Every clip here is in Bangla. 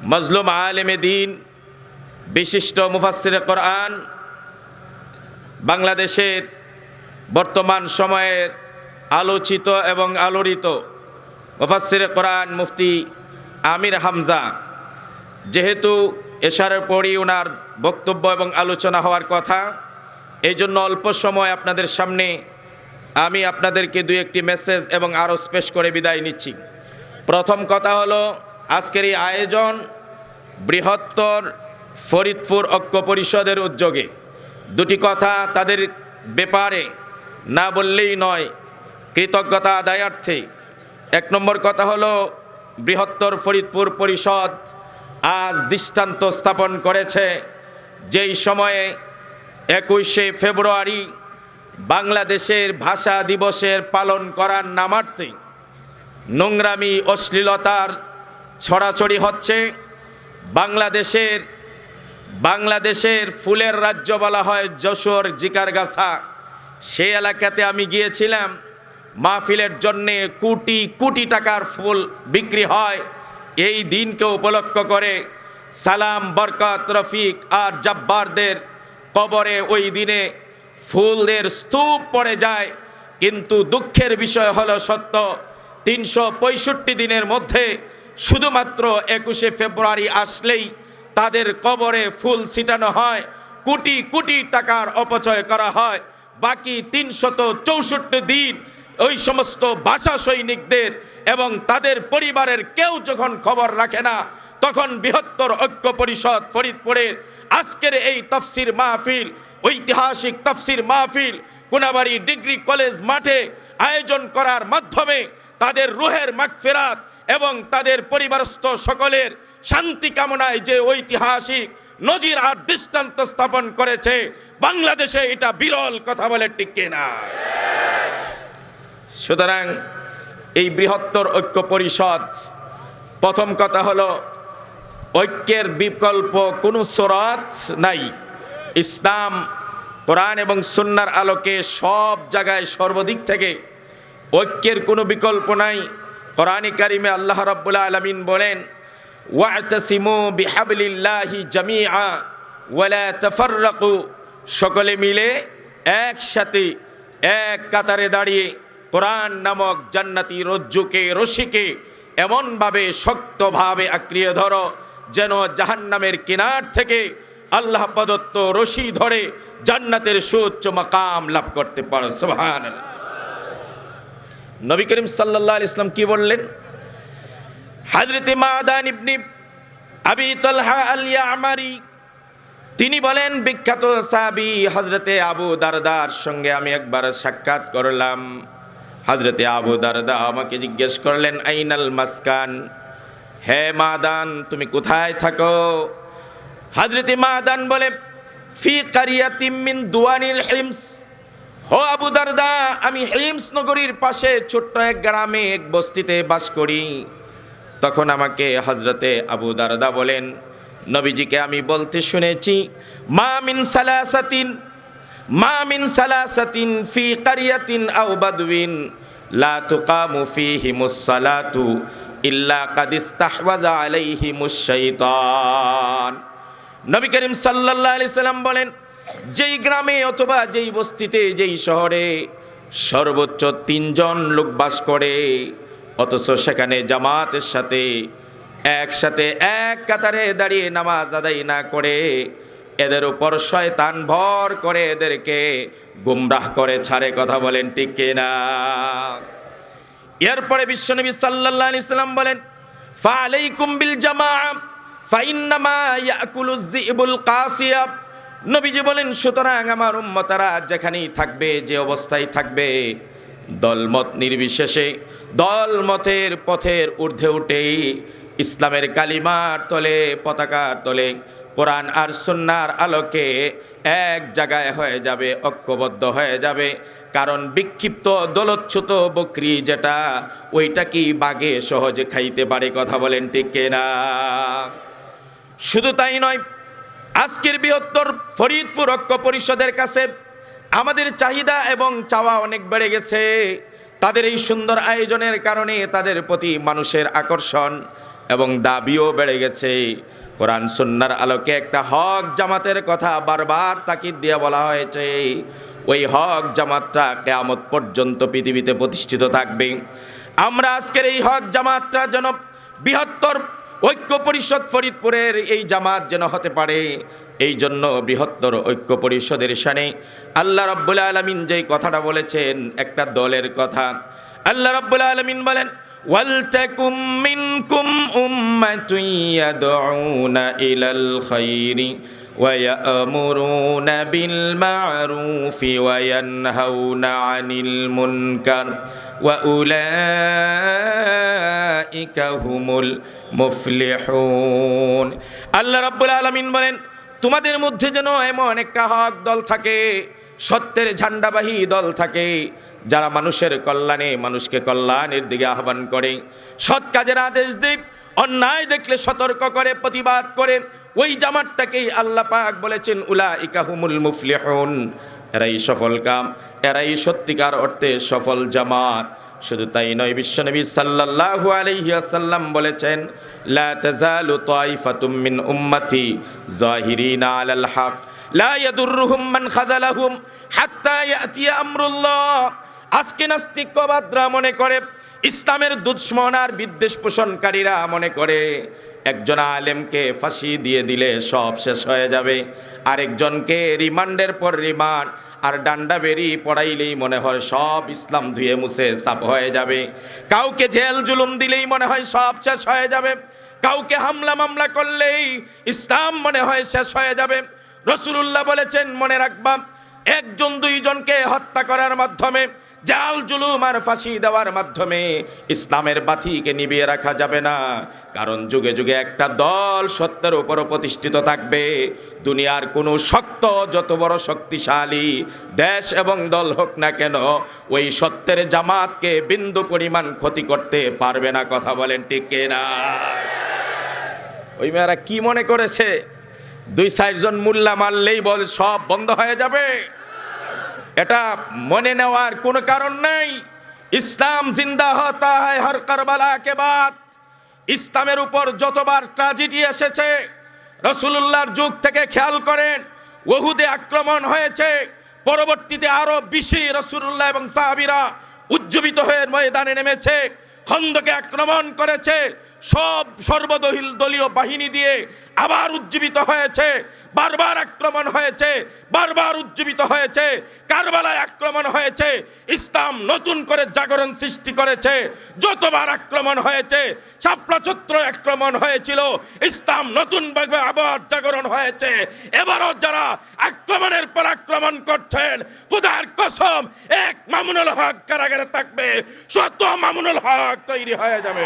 মজলুম আলেমে দিন, বিশিষ্ট মুফাসির কোরআন, বাংলাদেশের বর্তমান সময়ের আলোচিত এবং আলোড়িত মুফাসির কোরআন মুফতি আমির হামজা। যেহেতু এশারের পরই ওনার বক্তব্য এবং আলোচনা হওয়ার কথা এই জন্য অল্প সময় আপনাদের সামনে আমি আপনাদেরকে দু একটি মেসেজ এবং আরও স্পেশ করে বিদায় নিচ্ছি। প্রথম কথা হলো আজকের এই আয়োজন বৃহত্তর ফরিদপুর ঐক্য পরিষদের উদ্যোগে। দুটি কথা তাদের ব্যাপারে না বললেই নয়, কৃতজ্ঞতা আদায়ার্থে। এক নম্বর কথা হলো, বৃহত্তর ফরিদপুর পরিষদ আজ দৃষ্টান্ত স্থাপন করেছে, যেই সময়ে একুশে ফেব্রুয়ারি বাংলাদেশের ভাষা দিবসের পালন করার নামার্থে। নোংরামি, অশ্লীলতার ছড়াছড়ি হচ্ছে বাংলাদেশের বাংলাদেশের ফুলের রাজ্য বলা হয় যশোর জিকারগাছা। সেই এলাকাতে আমি গিয়েছিলাম, মাহফিলের জন্যে কোটি কোটি টাকার ফুল বিক্রি হয়। এই দিনকে উপলক্ষ করে সালাম, বরকত, রফিক আর জব্বারদের কবরে ওই দিনে ফুলের স্তূপ পড়ে যায়। কিন্তু দুঃখের বিষয় হলো সত্য, তিনশো পঁয়ষট্টি দিনের মধ্যে শুধুমাত্র একুশে ফেব্রুয়ারি আসলেই তাদের কবরে ফুল ছিটানো হয়, কোটি কোটি টাকার অপচয় করা হয়। বাকি তিনশত চৌষট্টি দিন ওই সমস্ত ভাষা সৈনিকদের এবং তাদের পরিবারের কেউ যখন খবর রাখে না, তখন বৃহত্তর ঐক্য পরিষদ ফরিদপুরের আজকের এই তফসির মাহফিল, ঐতিহাসিক তফসির মাহফিল, কোনাবাড়ি ডিগ্রি কলেজ মাঠে আয়োজন করার মাধ্যমে তাদের রুহের মাগফিরাত এবং তাদের পরিবারস্থ সকলের শান্তি কামনায় যে ঐতিহাসিক নজির আর দৃষ্টান্ত স্থাপন করেছে, বাংলাদেশে এটা বিরল কথা বলে টিকে না সুতরাং এই বৃহত্তর ঐক্য পরিষদ, প্রথম কথা হলো, ঐক্যের বিকল্প কোনো সরাত নাই। ইসলাম, কোরআন এবং সুন্নার আলোকে সব জায়গায় সর্বদিক থেকে ঐক্যের কোনো বিকল্প নাই। কোরআনে কারিমে আল্লাহ রাব্বুল আলামিন বলেন, ওয়াতাসিমু বিহাবলিল্লাহি জামিআ ওয়ালা তাফাররাকু। সকলে মিলে একসাথে এক কাতারে দাঁড়িয়ে কোরআন নামক জান্নাতি রজ্জুকে, রশিকে এমনভাবে শক্তভাবে আঁকড়িয়ে ধরো, যেন জাহান্নামের কিনার থেকে আল্লাহ প্রদত্ত রশি ধরে জান্নাতের সুচ্চ মাকাম লাভ করতে পারো। সুবহান নবী করিম আলাইহি ইসলাম কি বললেন? হাজরতে মাদান ইবনি আবি তলহা আল ইয়ামারি তিনি বলেন, বিখ্যাত সাহাবি হজরতে আবু দারদার সঙ্গে আমি একবার সাক্ষাৎ করলাম। হজরতে আবু দারদা আমাকে জিজ্ঞেস করলেন, আইনাল মাসকান? হে মাদান, তুমি কোথায় থাকো? হজরতে মাদান বলে, ফি কারিয়া তিমিন দুয়ানিল হিমস। হো আবু দারদা, আমি হিমস নগরীর পাশে ছোট্ট এক গ্রামে এক বস্তিতে বাস করি। তখন আমাকে হজরতে আবু দারদা বলেন, নবীজিকে আমি বলতে শুনেছি, মা মিন সালাসাতিন, মা মিন সালাসাতিন ফি কারিয়াতিন আও বাদউইন, লা তুকামু ফীহিমুস সালাতু ইল্লা কাদ ইস্তাহওয়াজা আলাইহিমুশ শাইতান। নবী করিম সাল্লাল্লাহু আলাইহি সাল্লাম বলেন যেই গ্রামে অথবা যেই বস্তিতে, যেই শহরে সর্বোচ্চ তিনজন লোক বাস করে, অথচ সেখানে জামাতের সাথে, একসাথে এক কাতারে দাঁড়িয়ে নামাজ আদায় না করে, এদের উপর শয়তান ভর করে এদেরকে গুমরাহ করে ছাড়ে, কথা বলেন ঠিক কিনা? এরপরে বিশ্বনবী সাল্লাল্লাহু আলাইহি সাল্লাম বলেন ফালাইকুম বিল জামাআ, ফাইন্নামা ইয়াকুলুজ যিবুল কাসিয়া। নবীজি বলেন, সুতরাং আমার উম্মতারা যেখানেই থাকবে, যে অবস্থায় থাকবে, দলমত নির্বিশেষে, দলমতের পথের ঊর্ধ্বে উঠেই ইসলামের কালিমার তলে, পতাকার তলে, কোরআন আর সুন্নার আলোকে এক জায়গায় হয়ে যাবে, ঐক্যবদ্ধ হয়ে যাবে। কারণ বিক্ষিপ্ত দলচ্ছুত বকরি যেটা, ওইটা কি বাগে সহজে খাইতে পারে, কথা বলেন ঠিক শুধু তাই নয় আজকের বৃহত্তর ফরিদপুর ঐক্য পরিষদের কাছে আমাদের চাহিদা এবং চাওয়া অনেক বেড়ে গেছে। তাদের এই সুন্দর আয়োজনের কারণে তাদের প্রতি মানুষের আকর্ষণ এবং দাবিও বেড়ে গেছে। কোরআন সুন্নার আলোকে একটা হক জামাতের কথা বারবার তাকিদ দিয়ে বলা হয়েছে। ওই হক জামাতটা কেয়ামত পর্যন্ত পৃথিবীতে প্রতিষ্ঠিত থাকবে। আমরা আজকের এই হক জামাতটা যেন বৃহত্তর ঐক্য পরিষদ ফরিদপুরের এই জামাত যেন হতে পারে এই জন্য বৃহত্তর ঐক্য পরিষদের সানে আল্লাহ রব্বুল আলমিন যেই কথাটা বলেছেন একটা দলের কথা আল্লাহ রব্বুল আলমিন বলেন ওয়ালতাকুম মিনকুম উম্মাতুন ইয়াদউনা ইলাল খাইরি ويأمرون بالمعروف وينهون عن المنكر ওয়াউলাইকা হুমুল মুফলিহুন আল্লাহ রাব্বুল আলামিন বলেন, তোমাদের মধ্যে যেন এমন একটা হক দল থাকে, সত্যের ঝান্ডাবাহী দল থাকে, যারা মানুষের কল্যাণে, মানুষকে কল্যাণের দিকে আহ্বান করে। সৎ কাজের আদেশ দিক অন্যায় দেখলে সতর্ক করে, প্রতিবাদ করে। ওই জামাতটাকেই আল্লাহ পাক বলেছেন উলা ইকাহুমুল মুফলিহন। এরাই সফল কাম। এরাই সত্যিকার অর্থে সফল জামাত। শুধু তাই নয়, বিশ্বনবী সাল্লাল্লাহু আলাইহি ওয়াসাল্লাম বলেছেন, লা তাজালু তাইফাতুম মিন উম্মতি জাহিরিনা আলাল হক। লা ইয়াদুররুহুম মান খাযালাহুম হাত্তা ইয়াতিয়া আমরুল্লাহ। আজকে নাস্তিকবাদরা মনে করে, ইসলামের দুশ্মন আর বিদ্বেষ পোষণকারীরা মনে করে, একজন আলেমকে ফাঁসি দিয়ে দিলে সব শেষ হয়ে যাবে। আরেকজনকে রিমান্ডের পর রিমান্ড আর ডান্ডা বেরি পড়াইলেই মনে হয় সব ইসলাম ধুয়ে মুছে সাপ হয়ে যাবে। কাউকে জেল জুলুম দিলেই মনে হয় সব শেষ হয়ে যাবে। কাউকে হামলা মামলা করলেই ইসলাম মনে হয় শেষ হয়ে যাবে। রসুলুল্লাহ বলেছেন, মনে রাখবা, একজন দুইজনকে হত্যা করার মাধ্যমে জাল, জুলুম আর ফাঁসি দেওয়ার মাধ্যমে ইসলামের বাতিকে নিভিয়ে রাখা যাবে না। কারণ যুগে যুগে একটা দল সত্যের উপরও প্রতিষ্ঠিত থাকবে। দুনিয়ার কোনো শক্ত, যত বড় শক্তিশালী দেশ এবং দল হোক না কেন, ওই সত্যের জামাতকে বিন্দু পরিমাণ ক্ষতি করতে পারবে না, কথা বলেন ঠিক না ওই মেয়েরা কি মনে করেছে? দুই চারজন মোল্লা মারলেই বল সব বন্ধ হয়ে যাবে? এটা মনে নেওয়ার কোনো কারণ নেই। ইসলাম জিন্দা হতা হয় হর কারবালা কে বাদ। ইসলামের উপর যতবার ট্রাজেডি এসেছে, রসুলুল্লাহর যুগ থেকে খেয়াল করেন ওহুদে আক্রমণ হয়েছে, পরবর্তীতে আরও বেশি রসুলুল্লাহ এবং সাহাবিরা উজ্জীবিত হয়ে ময়দানে নেমেছে, খন্দকে আক্রমণ করেছে সব সর্বদলীয় দলীয় বাহিনী দিয়ে আবার উজ্জীবিত হয়েছে, বারবার আক্রমণ হয়েছে, বারবার উজ্জীবিত হয়েছে, কারবালায় আক্রমণ হয়েছে, ইসলাম নতুন করে জাগরণ সৃষ্টি করেছে, যতবার আক্রমণ হয়েছে সাপ্রাচত্র আক্রমণ হয়েছিল, ইসলাম নতুন ভাবে আবার জাগরণ হয়েছে। এবারও যারা আক্রমণের পর আক্রমণ করছেন, খুদার কসম, এক মামুনুল হক কারাগারে থাকবে, শত মামুনুল হক তৈরি হয়ে যাবে।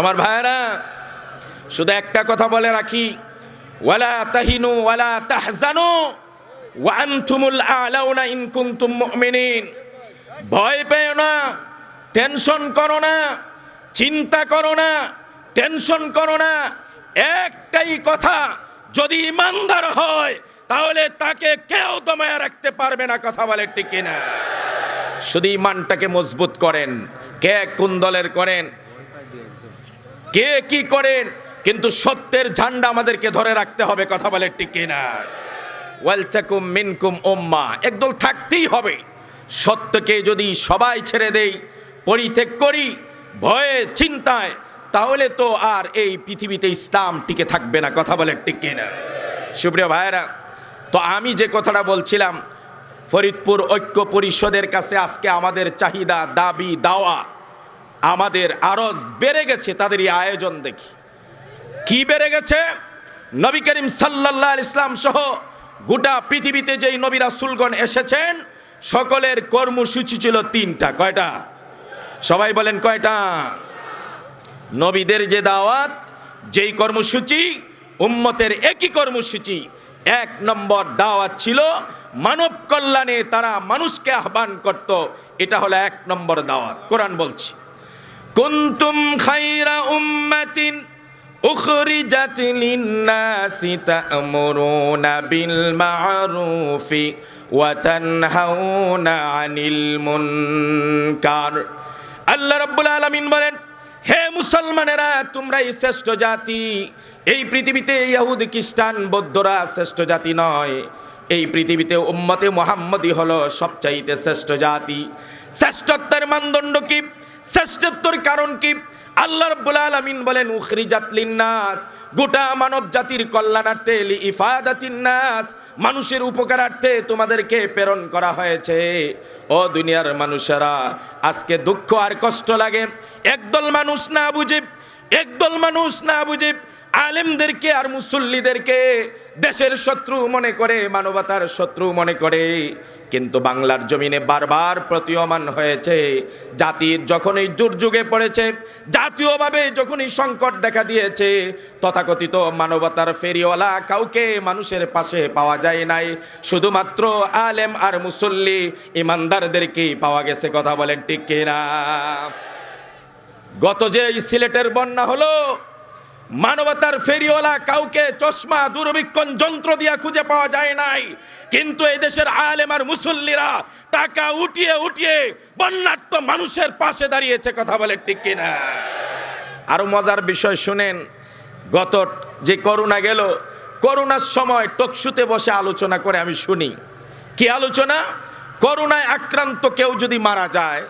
আমার ভাইরা শুধু একটা কথা বলে রাখি। ওয়ালা তাহিনু ওয়ালা তাহজানু ওয়া আনতুমুল আলাউনা ইন কুনতুম মুমিনিন। ভয় পেও না, টেনশন করো না, চিন্তা করো না, টেনশন করো না। একটাই কথা, যদি ইমানদার হয়, তাহলে তাকে কেউ দমায় রাখতে পারবে না, কথা বলে ঠিক কিনা। শুধু ইমানটাকে মজবুত করেন, কে কোন দলের করেন কে কি করেন? কিন্তু সত্যের ঝান্ডা আমাদেরকে ধরে রাখতে হবে, কথা বলে ঠিক না ওয়ালতাকুম মিনকুম উম্মা, একদল থাকতেই হবে। সত্যকে যদি সবাই ছেড়ে দেই, পরিত্যাগ করি, ভয়ে, চিন্তায়, তাহলে তো আর এই পৃথিবীতে ইসলাম টিকে থাকবে না, কথা বলে ঠিক না সুপ্রিয় ভাইয়েরা, তো আমি যে কথাটা বলছিলাম, ফরিদপুর ঐক্য পরিষদের কাছে আজকে আমাদের চাহিদা, দাবি, দাওয়া আমাদের আরজ বেড়ে গেছে তাদের এই আয়োজন দেখি। কি বেড়ে গেছে? নবী করিম আলাইহি ইসলাম সহ গোটা পৃথিবীতে যেই নবী রাসূলগণ এসেছেন, সকলের কর্মসূচি ছিল তিনটা। কয়টা? সবাই বলেন কয়টা? নবীদের যে দাওয়াত, যেই কর্মসূচি, উম্মতের একই কর্মসূচি, এক নম্বর দাওয়াত ছিল মানব কল্যাণে তারা মানুষকে আহ্বান করত। এটা হলো এক নম্বর দাওয়াত। কোরআন বলছি কুনতুম খাইরা উম্মাতিন তা'মুরুনা বিল মা'রুফি ওয়া তানহাউনা আনিল মুনকার। আল্লাহ রাব্বুল আলামিন বলেন, হে মুসলমানেরা, তোমরাই শ্রেষ্ঠ জাতি। এই পৃথিবীতে ইহুদি খ্রিস্টান, বৌদ্ধরা শ্রেষ্ঠ জাতি নয়। এই পৃথিবীতে উম্মতে মোহাম্মদই হলো সবচাইতে শ্রেষ্ঠ জাতি। শ্রেষ্ঠত্বের মানদণ্ড কি? শ্রেষ্ঠত্বর কারণ কি? আল্লাহ রাব্বুল আলামিন বলেন, উখরিজাত লিন্নাস, গোটা মানব জাতির কল্যাণার্থে লি ইফাদাতিন নাস, মানুষের উপকারার্থে তোমাদেরকে প্রেরণ করা হয়েছে। ও দুনিয়ার মানুষেরা, আজকে দুঃখ আর কষ্ট লাগে। একদল মানুষ না বুঝে, একদল মানুষ না বুঝে, আলেমদেরকে আর মুসল্লিদেরকে দেশের শত্রু মনে করে, মানবতার শত্রু মনে করে। কিন্তু বাংলার জমিনে বারবার প্রতীয়মান হয়েছে। জাতির যখনই দুর্যোগে পড়েছে, জাতীয়ভাবে যখনই সংকট দেখা দিয়েছে, তথাকথিত মানবতার ফেরিওয়ালা কাউকে মানুষের পাশে পাওয়া যায় নাই। শুধুমাত্র আলেম আর মুসল্লি ইমানদারদেরকেই পাওয়া গেছে কথা বলেন ঠিক কিনা? গত যে সিলেটের বন্যা হলো মানবতার ফেরিওয়ালা কাউকে চশমা, দূরবীক্ষণ যন্ত্র দিয়া খুঁজে পাওয়া যায় নাই। কিন্তু এই দেশের আলেম আর মুসল্লিরা টাকা উঠিয়ে উঠিয়ে বন্যার্থ মানুষের পাশে দাঁড়িয়েছে, কথা বলে ঠিক কিনা? আরও মজার বিষয় শুনেন, গত যে করোনা গেল, করোনার সময় টকশুতে বসে আলোচনা করে আমি শুনি। কি আলোচনা? করোনায় আক্রান্ত কেউ যদি মারা যায়,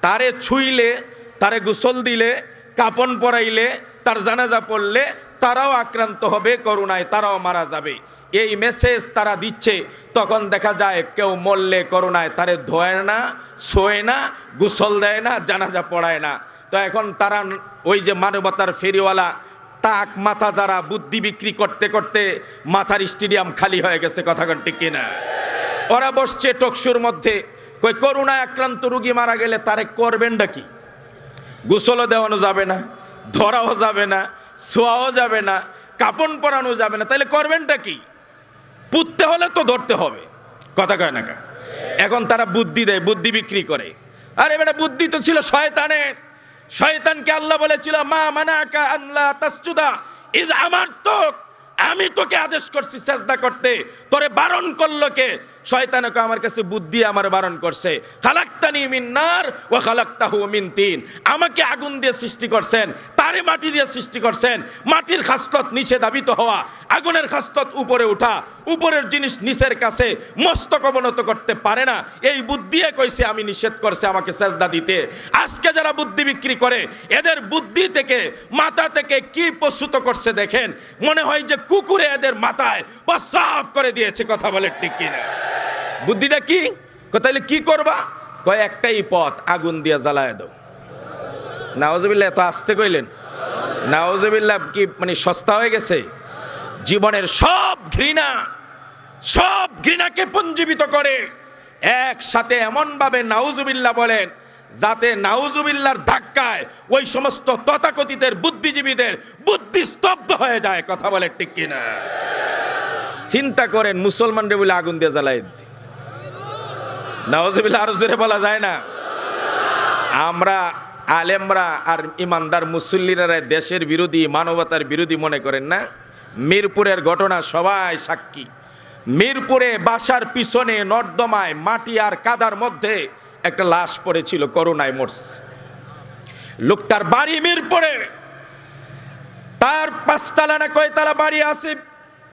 তারে ছুইলে, তারে গোসল দিলে, কাপন পরাইলে তার জানাজা পড়লে তারাও আক্রান্ত হবে করোনায় তারাও মারা যাবে। এই মেসেজ তারা দিচ্ছে। তখন দেখা যায় কেউ মরলে করোনায় তারে ধোয় না, শোয় না, গোসল দেয় না, জানাজা পড়ায় না। তো এখন তারা ওই যে মানবতার ফেরিওয়ালা, টাক মাথা যারা বুদ্ধি বিক্রি করতে করতে মাথার স্টেডিয়াম খালি হয়ে গেছে, কথা ঠিক কিনা? ওরা বসছে টকশুর মধ্যে, কই করোনায় আক্রান্ত রুগী মারা গেলে তারে করবেনটা কি? গোসলও দেওয়ানো যাবে না। ধরাও যাবে না, শোয়াও যাবে না, কাপন পরানো যাবে না। তাহলে করবেনটা কি? পুততে হলে তো ধরতে হবে। কথা কয় না? এখন তারা বুদ্ধি দেয়, বুদ্ধি বিক্রি করে। আরে এবারে বুদ্ধি তো ছিল শয়তানের। শয়তানকে আল্লাহ বলেছিল, মা মানাকা আল্লাহ তাসজুদা। ইজ আমার তো আমি তোকে আদেশ করছি সেজদা করতে। তোরে বারণ করল কে? শয়তানকে আমার কাছে বুদ্ধি আমার বারণ করছে। খালাক্তানি মিন নার ও খালাক্তাহু মিন তিন। আমাকে আগুন দিয়ে সৃষ্টি করছেন, তারে মাটি দিয়ে সৃষ্টি করছেন। মাটির খাস্তত নিচে দাবিত হওয়া, আগুনের খাস্তত উপরে ওঠা উপরের জিনিস নিচের কাছে মস্তক অবনত করতে পারে না। এই বুদ্ধিয়ে কইছে, আমি নিষেধ করছে আমাকে সেজদা দিতে। আজকে যারা বুদ্ধি বিক্রি করে, এদের বুদ্ধি থেকে, মাথা থেকে কি প্রস্তুত করছে দেখেন। মনে হয় যে কুকুরে এদের মাথায় প্রস্রাব করে দিয়েছে, কথা বলে ঠিক কিনা। বুদ্ধিটা কি? তাহলে কি করবা? কয়, একটাই পথ, আগুন দিয়ে জ্বালায় দাও। নাওজবিল্লা এত আসতে কইলেন। নাওজবিল্লা কি মানে সস্তা হয়ে গেছে? জীবনের সব ঘৃণা, সব ঘৃণাকে পুঞ্জীবিত করে। একসাথে এমনভাবে নাউজুবিল্লাহ বলেন, যাতে নাউজুবিল্লার ধাক্কায় ওই সমস্ত তথাকথিতের বুদ্ধিজীবীদের বুদ্ধি স্তব্ধ হয়ে যায়। কথা বলে ঠিক কিনা? চিন্তা করেন, মুসলমানরে বলে আগুন দিয়ে জ্বালাই দিতে। আরও জোরে বলা যায় না। আমরা আলেমরা আর ইমানদার মুসল্লিরা দেশের বিরোধী, মানবতার বিরোধী মনে করেন না? মিরপুরের ঘটনা সবাই সাক্ষী। মিরপুরে বাসার পিছনে, নর্দমায়, মাটি আর কাদার মধ্যে একটা লাশ পড়েছিল করোনায় মরছে লোকটার বাড়ি মিরপুরে। তার পাঁচতলা না কয়তলা বাড়ি আছে?